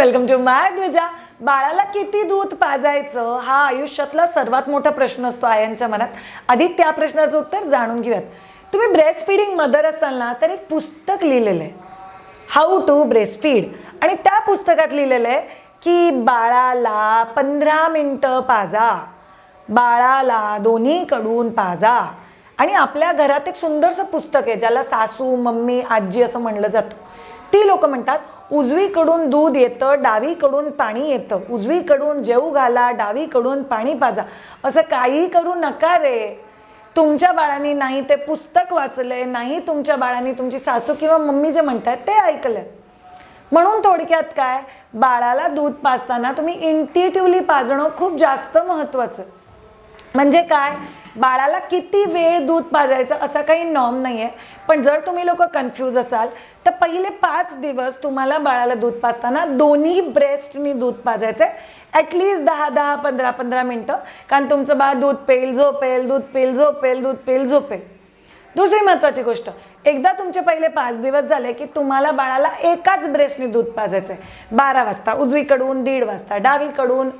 Welcome to माय द्विजा. बाळाला किती दूध पाजायचं हा आयुष्यातला सर्वात मोठा प्रश्न असतो आयांच्या मनात. आधी त्या प्रश्नाचं उत्तर जाणून घेऊयात. तुम्ही ब्रेस्ट फीडिंग मदर असाल ना तर एक पुस्तक लिहिलेलं आहे. हाऊ टू ब्रेस्ट फीड आणि त्या पुस्तकात लिहिलेलं आहे की बाळाला पंधरा मिनटं पाजा. बाळाला दोन्हीकडून पाजा. आणि आपल्या घरात एक सुंदरसं पुस्तक आहे ज्याला सासू मम्मी आजी असं म्हणलं जातं. ती लोक म्हणतात उजवीकडून दूध येतं डावीकडून पाणी येतं. उजवीकडून जेऊ घाला डावीकडून पाणी पाजा. असं काही करू नका रे. तुमच्या बाळांनी नाही ते पुस्तक वाचलंय नाही तुमच्या बाळांनी तुमची सासू किंवा मम्मी जे म्हणतात ते ऐकलंय. म्हणून थोडक्यात काय? बाळाला दूध पाजताना तुम्ही इंटिट्यूवली पाजणं खूप जास्त महत्त्वाचं म्हणजे काय? बाळाला किती वेळ दूध पाजायचं असा काही नॉर्म नाही आहे पण जर तुम्ही लोक कन्फ्यूज असाल तर पहिले पाच दिवस तुम्हाला बाळाला दूध पाजताना दोन्ही ब्रेस्टनी दूध पाजायचं आहे ॲटलिस्ट दहा दहा पंधरा पंधरा मिनटं. कारण तुमचं बाळ दूध पेल झोपेल दूध पेल झोपेल दूध पेल झोपेल. दुसरी महत्त्वाची गोष्ट एकदा तुमचे पहिले पाच दिवस झाले की तुम्हाला बाळाला एकाच ब्रेस्टनी दूध पाजायचं आहे बारा वाजता उजवीकडून दीड वाजता डावीकडून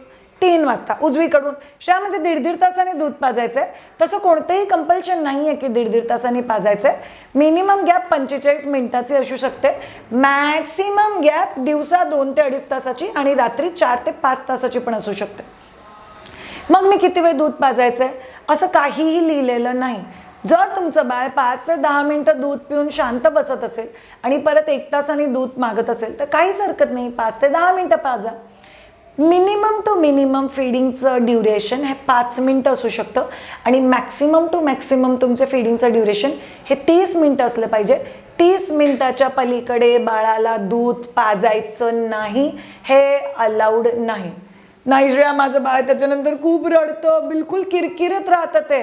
तीन वाजता उजवीकडून. शा म्हणजे दीड दीड तासाने दूध पाजायचं आहे तसं कोणतंही कंपल्शन नाही आहे की दीड दीड तासाने पाजायचं आहे मिनिमम गॅप पंचेचाळीस मिनिटाची असू शकते. मॅक्सिमम गॅप दिवसा दोन ते अडीच तासाची आणि रात्री चार ते पाच तासाची पण असू शकते. मग मी किती वेळ दूध पाजायचं आहे असं काहीही लिहिलेलं नाही. जर तुमचं बाळ पाच ते दहा मिनटं दूध पिऊन शांत बसत असेल आणि परत एक तासाने दूध मागत असेल तर काहीच हरकत नाही. पाच ते दहा मिनटं पाजा. मिनिमम टू मिनिमम फीडिंगचं ड्युरेशन हे पाच मिनटं असू शकतं. आणि मॅक्सिमम टू मॅक्सिमम तुमचे फीडिंगचं ड्युरेशन हे तीस मिनटं असलं पाहिजे. तीस मिनटाच्या पलीकडे बाळाला दूध पाजायचं नाही हे अलाउड नाही. नाही माझं बाळ त्याच्यानंतर खूप रडतं बिलकुल किरकिरत राहतं ते.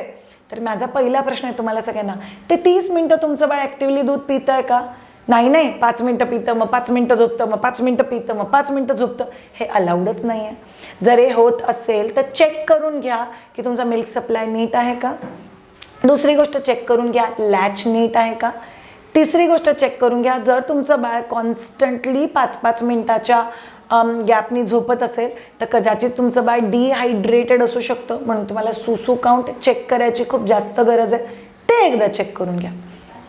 तर माझा पहिला प्रश्न आहे तुम्हाला सगळ्यांना ते तीस मिनटं तुमचं बाळ ॲक्टिव्हली दूध पितं आहे का? नाही नाही पाच मिनटं पितं मग पाच मिनटं झोपतं मग पाच मिनटं पितं मग पाच मिनटं झोपतं. हे अलाउडच नाही आहे जर हे होत असेल तर चेक करून घ्या की तुमचा मिल्क सप्लाय नीट आहे का? दुसरी गोष्ट चेक करून घ्या लॅच नीट आहे का? तिसरी गोष्ट चेक करून घ्या जर तुमचं बाळ कॉन्स्टंटली पाच पाच मिनटाच्या गॅपनी झोपत असेल तर कदाचित तुमचं बाळ डिहायड्रेटेड असू शकतं. म्हणून तुम्हाला सुसू काउंट चेक करायची खूप जास्त गरज आहे. ते एकदा चेक करून घ्या.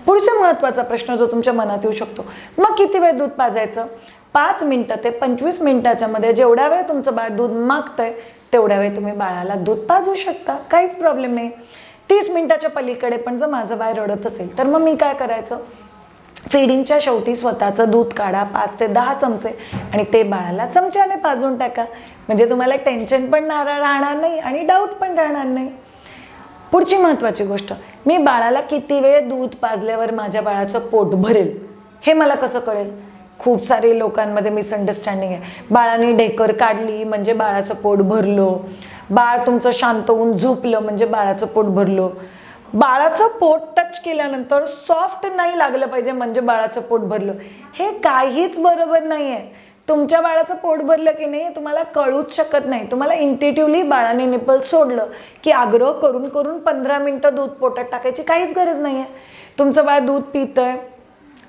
पुढचा महत्त्वाचा प्रश्न जो तुमच्या मनात येऊ शकतो मग किती वेळ दूध पाजायचं? पाच मिनटं ते पंचवीस मिनिटाच्या मध्ये जेवढ्या वेळ तुमचं बाळ दूध मागतंय तेवढ्या वेळ तुम्ही बाळाला दूध पाजू शकता. काहीच प्रॉब्लेम नाही. तीस मिनिटाच्या पलीकडे पण जर माझं बाळ रडत असेल तर मग मी काय करायचं? फिडिंगच्या शेवटी स्वतःचं दूध काढा पाच ते दहा चमचे आणि ते बाळाला चमच्याने पाजून टाका. म्हणजे तुम्हाला टेन्शन पण नारा राहणार नाही आणि डाऊट पण राहणार नाही. पुढची महत्त्वाची गोष्ट मी बाळाला किती वेळ दूध पाजल्यावर माझ्या बाळाचं पोट भरेल हे मला कसं कळेल? खूप सारे लोकांमध्ये मिसअंडरस्टँडिंग आहे. बाळाने ढेकर काढली म्हणजे बाळाचं पोट भरलो. बाळ तुमचं शांत होऊन झोपलं म्हणजे बाळाचं पोट भरलो. बाळाचं पोट टच केल्यानंतर सॉफ्ट नाही लागलं पाहिजे म्हणजे बाळाचं पोट भरलं. हे काहीच बरोबर नाही आहे तुमच्या बाळाचं पोट भरलं की नाही तुम्हाला कळूच शकत नाही. तुम्हाला इंटेटिव्हली बाळाने निपल सोडलं की आग्रह करून करून पंधरा मिनटं दूध पोटात टाकायची काहीच गरज नाही आहे तुमचं बाळ दूध पितंय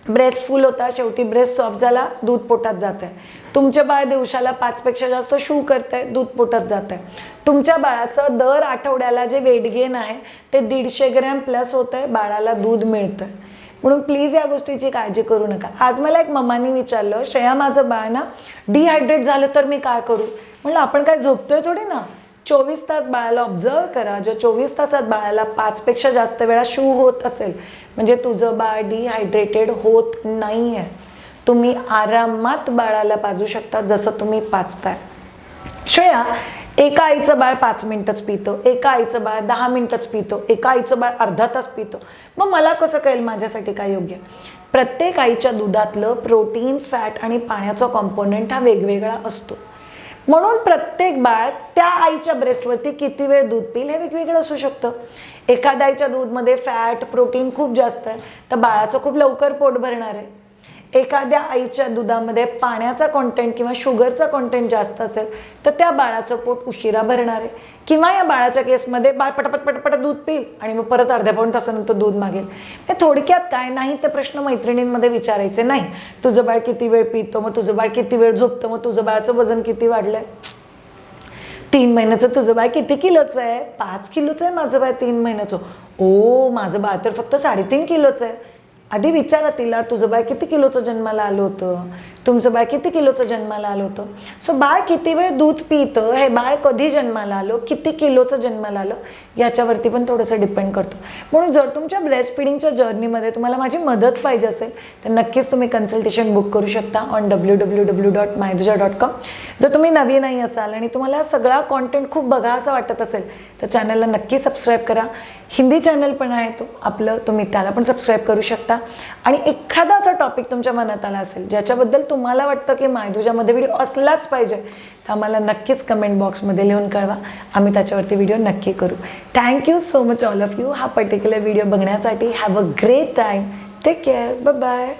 ब्रेस्ट फुल होता शेवटी ब्रेस्ट सॉफ्ट झाला दूध पोटात जात आहे तुमच्या बाळ दिवसाला पाचपेक्षा जास्त शू करत आहे दूध पोटात जात आहे तुमच्या बाळाचं दर आठवड्याला जे वेट गेन आहे ते दीडशे ग्रॅम प्लस होत आहे बाळाला दूध मिळतं आहे म्हणून प्लीज या गोष्टीची काळजी करू नका. आज मला एक मम्मानी विचारलं श्रेया माझं बाळ ना डिहायड्रेट झालं तर मी काय करू? म्हणलं आपण काय झोपतोय थोडी ना? चोवीस तास बाळाला ऑब्झर्व करा. जर चोवीस तासात बाळाला पाचपेक्षा जास्त वेळा शू होत असेल म्हणजे तुझं बाळ डिहायड्रेटेड होत नाही आहे तुम्ही आरामात बाळाला पाजू शकता जसं तुम्ही पाचताय श्रेया एका आईचं बाळ पाच मिनिटच पितो एका आईचं बाळ दहा मिनिटच पितो एका आईचं बाळ अर्धा तास पितो. मग मला कसं कळेल माझ्यासाठी काय योग्य? प्रत्येक आईच्या दुधातलं प्रोटीन फॅट आणि पाण्याचा कॉम्पोनंट हा वेगवेगळा असतो. म्हणून प्रत्येक बाळ त्या आईच्या ब्रेस्टवरती किती वेळ दूध पिईल हे वेगवेगळं असू शकतं. एखाद्या आईच्या दूधमध्ये फॅट प्रोटीन खूप जास्त आहे तर बाळाचं खूप लवकर पोट भरणार आहे. एखाद्या आईच्या दुधामध्ये पाण्याचा कॉन्टेंट किंवा शुगरचा कॉन्टेंट जास्त असेल तर त्या बाळाचं पोट उशिरा भरणार आहे. किंवा या बाळाच्या केसमध्ये बाळ पटपट पटपट दूध पिईल आणि मग परत अर्ध्या पाऊण तासानंतर दूध मागेल. हे थोडक्यात काय नाही ते प्रश्न मैत्रिणींमध्ये विचारायचे नाही. तुझं बाळ किती वेळ पितो मग तुझं बाळ किती वेळ झोपतं मग तुझं बाळाचं वजन किती वाढलंय? तीन महिन्याचं तुझं बाळ किती किलोचं आहे? पाच किलोचं आहे माझं बाळ तीन महिन्याचं. ओ माझं बाळ तर फक्त साडेतीन किलोचं आहे. आधी विचारा तिला तुझं बाळ किती किलोचं जन्माला आलं होतं? तुमचं बाळ किती किलोचं जन्माला आलं होतं? सो बाळ किती वेळ दूध पितं? हे बाळ कधी जन्माला आलं? किती किलोचं जन्माला आलं? याच्यावरती पण थोडंसं डिपेंड करतो. म्हणून जर तुमच्या ब्रेस्ट फिडिंगच्या जर्नीमध्ये तुम्हाला माझी मदत पाहिजे असेल तर नक्कीच तुम्ही कन्सल्टेशन बुक करू शकता on W W W dot मायदुजा dot com जर तुम्ही नवीन नाही असाल आणि तुम्हाला सगळा कॉन्टेंट खूप बघा असं वाटत असेल तर चॅनलला नक्की सबस्क्राईब करा. हिंदी चॅनल पण आहे तो आपलं तुम्ही त्याला पण सबस्क्राईब करू शकता. आणि एखादा असा टॉपिक तुमच्या मनात आला असेल ज्याच्याबद्दल तुम्हाला वाटतं की मायदुजामध्ये व्हिडिओ असलाच पाहिजे तर आम्हाला नक्कीच कमेंट बॉक्समध्ये लिहून कळवा. आम्ही त्याच्यावरती व्हिडिओ नक्की करू. Thank you so much all of you हा पर्टिक्युलर व्हिडिओ बघण्यासाठी have a great time take care bye